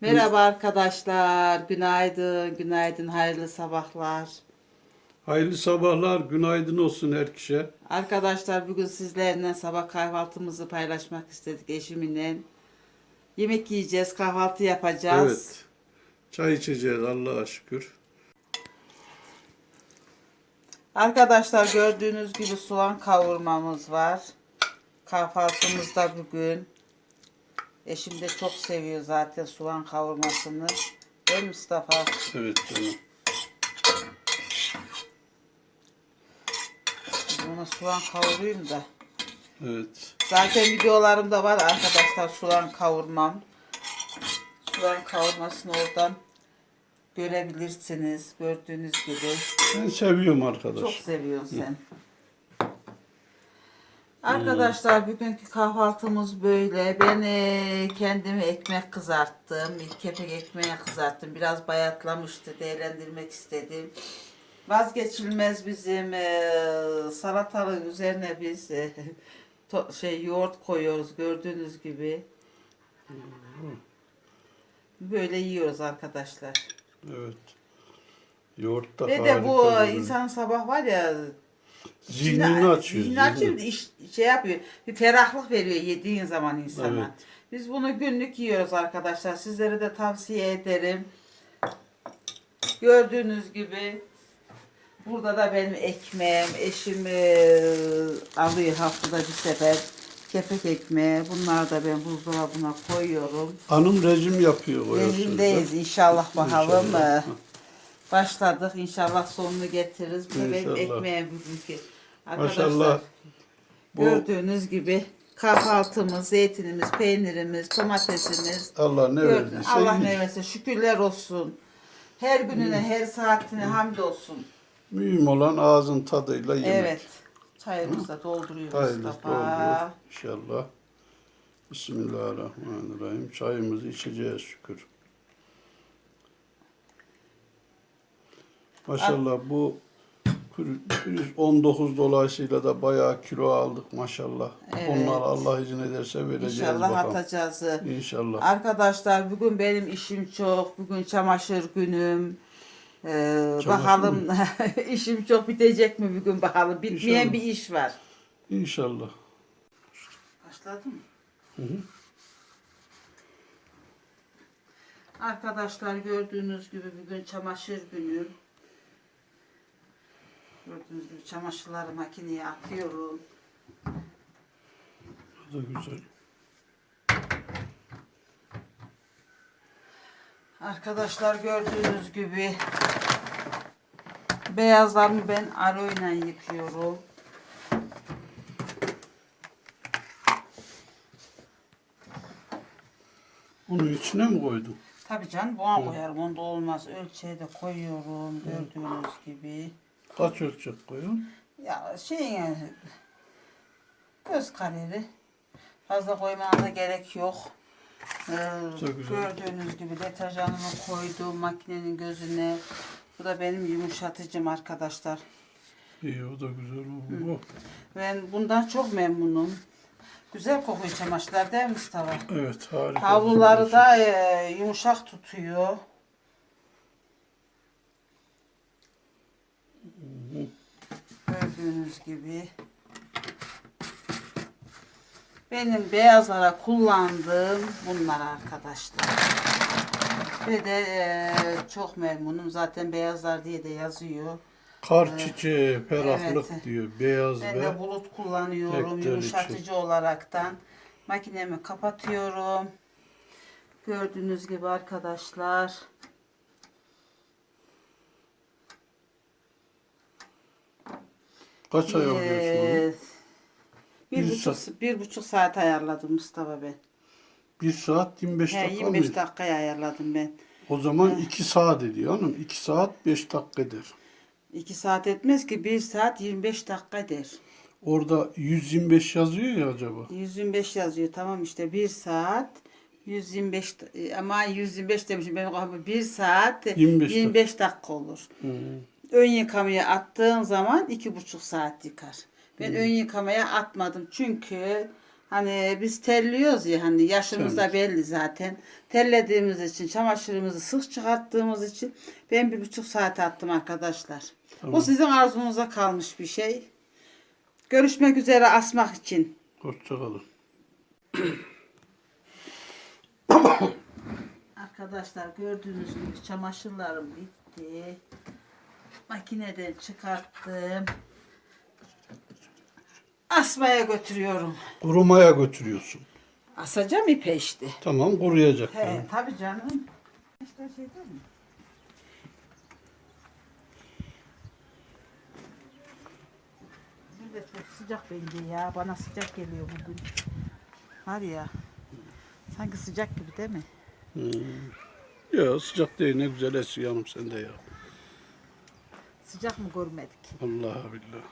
Merhaba arkadaşlar. Günaydın, günaydın, hayırlı sabahlar. Hayırlı sabahlar, günaydın olsun her kişiye. Arkadaşlar bugün sizlerle sabah kahvaltımızı paylaşmak istedik eşimle. Yemek yiyeceğiz, kahvaltı yapacağız. Evet. Çay içeceğiz Allah'a şükür. Arkadaşlar gördüğünüz gibi soğan kavurmamız var. Kahvaltımızda bugün. Eşim de çok seviyor zaten soğan kavurmasını. Değil mi Mustafa? Evet canım. Buna soğan kavurayım da. Evet. Zaten videolarımda var arkadaşlar soğan kavurmam. Soğan kavurmasını oradan görebilirsiniz. Gördüğünüz gibi. Ben seviyorum arkadaş. Çok seviyorsun sen. Arkadaşlar bugünkü kahvaltımız böyle. Ben eee, kendime ekmek kızarttım. Bir kepek ekmeği kızarttım. Biraz bayatlamıştı. Değerlendirmek istedim. Vazgeçilmez bizim eee salatalığın üzerine biz eee, to- şey yoğurt koyuyoruz gördüğünüz gibi. Böyle yiyoruz arkadaşlar. Evet. Yoğurt da Ve de bu insan sabah var ya zihnini açıyor. Zihnini açıyor, iş, şey yapıyor. Bir ferahlık veriyor yediğin zaman insana. Evet. Biz bunu günlük yiyoruz arkadaşlar. Sizlere de tavsiye ederim. Gördüğünüz gibi burada da benim ekmeğim. Eşim eee, alıyor haftada bir sefer. Kepek ekmeği. Bunları da ben buzdolabına koyuyorum. Hanım rejim yapıyor Rejimdeyiz inşallah bakalım. İnşallah. Başladık. İnşallah sonunu getiririz. Benim İnşallah. ekmeğim bugünkü. Arkadaşlar Maşallah. Bu gördüğünüz gibi kahvaltımız, zeytinimiz, peynirimiz, domatesimiz. Allah ne Gördün, verdiyse Allah iyidir. ne verse şükürler olsun. Her gününe, her saatine hamdolsun. Mühim olan ağzın tadıyla yemek. Evet. Çayımızı da dolduruyoruz Hayırlısı Mustafa. dolduruyor inşallah. Bismillahirrahmanirrahim. Çayımızı içeceğiz şükür. Maşallah bu 119 dolayısıyla da bayağı kilo aldık maşallah. Evet. Onlar Allah izin ederse vereceğiz İnşallah bakalım. atacağız. İnşallah. Arkadaşlar bugün benim işim çok. Bugün çamaşır günüm. Ee, Çamaşır bakalım işim çok bitecek mi bugün bakalım. Bitmeyen İnşallah. bir iş var. İnşallah. Başladı mı? Hı hı. Arkadaşlar gördüğünüz gibi bugün çamaşır günü. Gördüğünüz gibi çamaşırları makineye atıyorum. Bu da güzel. Arkadaşlar gördüğünüz gibi beyazlarımı ben aroyla yıkıyorum. Onun içine mi koydun? Tabii canım buna koyarım. Onda olmaz. Ölçeğe de koyuyorum. Gördüğünüz gibi. Kaç ölçek koyun? Ya şey yani göz kararı. Fazla koymana da gerek yok. Ee, Çok güzel. gördüğünüz gibi deterjanımı koydum makinenin gözüne. Bu da benim yumuşatıcım arkadaşlar. İyi o da güzel oldu. Ben bundan çok memnunum. Güzel kokuyor çamaşırlar değil mi Mustafa? Evet harika. Havluları da e, yumuşak tutuyor. Gördüğünüz gibi. Benim beyazlara kullandığım bunlar arkadaşlar. Ve de e, çok memnunum. Zaten beyazlar diye de yazıyor. Kar çiçeği, ferahlık Evet. diyor. Beyaz Ben ve de bulut kullanıyorum yumuşatıcı için. olaraktan. Makinemi kapatıyorum. Gördüğünüz gibi arkadaşlar. Kaç ay alıyorsun? Ee, bir, Bir buçuk, saat. bir buçuk saat ayarladım Mustafa ben. 1 saat 25 He, dakika 25 mıydı? dakikaya ayarladım ben. O zaman 2 saat ediyor hanım. 2 saat 5 dakika eder. 2 saat etmez ki 1 saat 25 dakika eder. Orada 125 yazıyor ya acaba? 125 yazıyor tamam işte 1 saat 125 da- ama 125 demişim benim kafamda 1 saat 25 25, dakika olur. Hı. Ön yıkamaya attığın zaman iki buçuk saat yıkar. Ben ön yıkamaya atmadım çünkü Hani biz terliyoruz ya hani yaşımız da belli zaten. Terlediğimiz için çamaşırımızı sık çıkarttığımız için ben bir buçuk saat attım arkadaşlar. O Tamam. sizin arzunuza kalmış bir şey. Görüşmek üzere asmak için. Hoşçakalın. Arkadaşlar gördüğünüz gibi çamaşırlarım bitti. Makineden çıkarttım. Asmaya götürüyorum. Kurumaya götürüyorsun. Asacağım ipe işte. Tamam kuruyacak. He, yani. tabii canım. İşte şey değil mi? De çok sıcak bence ya. Bana sıcak geliyor bugün. Var ya. Sanki sıcak gibi değil mi? Ya sıcak değil ne güzel esiyor yanım sende ya. Sıcak mı görmedik? Allah billah.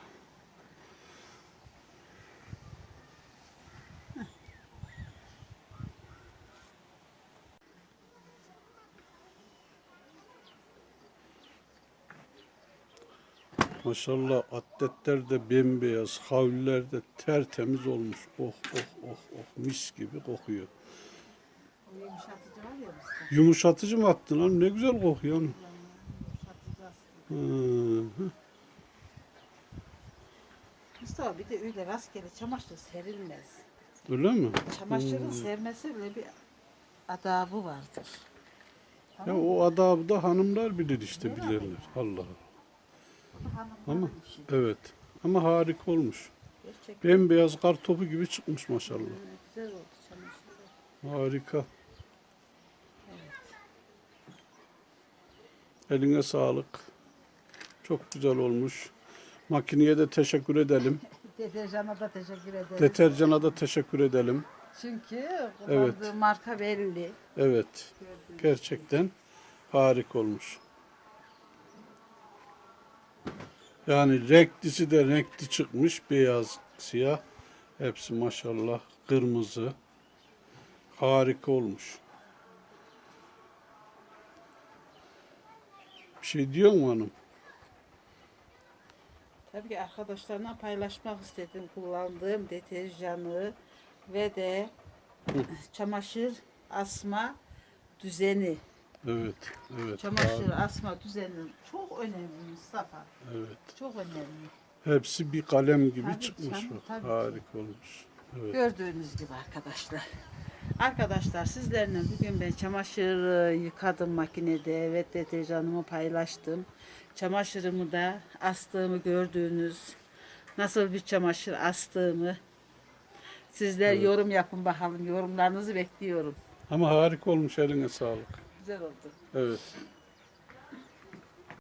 Maşallah atletler de bembeyaz, havlular da tertemiz olmuş. Oh oh oh oh mis gibi kokuyor. Yumuşatıcı var ya bizde. Yumuşatıcı mı attın lan? Ne güzel kokuyor. lan. Hı hı. Mustafa bir de öyle rastgele çamaşır serilmez. Öyle mi? Çamaşırın sermesi bile bir adabı vardır. Ya o adabı da hanımlar bilir işte bilirler. Allah Allah. Hanımların Ama işi. evet. Ama harika olmuş. Gerçekten Bembeyaz kar topu gibi çıkmış maşallah. güzel oldu çamaşırlar. Harika. Eline sağlık. Çok güzel olmuş. Makineye de teşekkür edelim. Deterjana da teşekkür ederim. Deterjana da teşekkür edelim. Çünkü Evet. kullandığı marka belli. Evet. Gerçekten harika olmuş. Yani renklisi de renkli çıkmış. Beyaz, siyah. Hepsi maşallah kırmızı. Harika olmuş. Bir şey diyor mu hanım? Tabii ki arkadaşlarına paylaşmak istedim kullandığım deterjanı ve de çamaşır asma düzeni. Evet, evet. Çamaşır har- asma düzeni çok önemli Mustafa. Evet. Çok önemli. Hepsi bir kalem gibi Tabii çıkmış canım, bak. tabii ki. Harika olmuş. Evet. Gördüğünüz gibi arkadaşlar. Arkadaşlar sizlerle bugün ben çamaşır yıkadım makinede ve deterjanımı paylaştım. Çamaşırımı da astığımı gördüğünüz nasıl bir çamaşır astığımı sizler yorum yapın bakalım yorumlarınızı bekliyorum. Ama harika olmuş eline sağlık. Güzel oldu. Evet.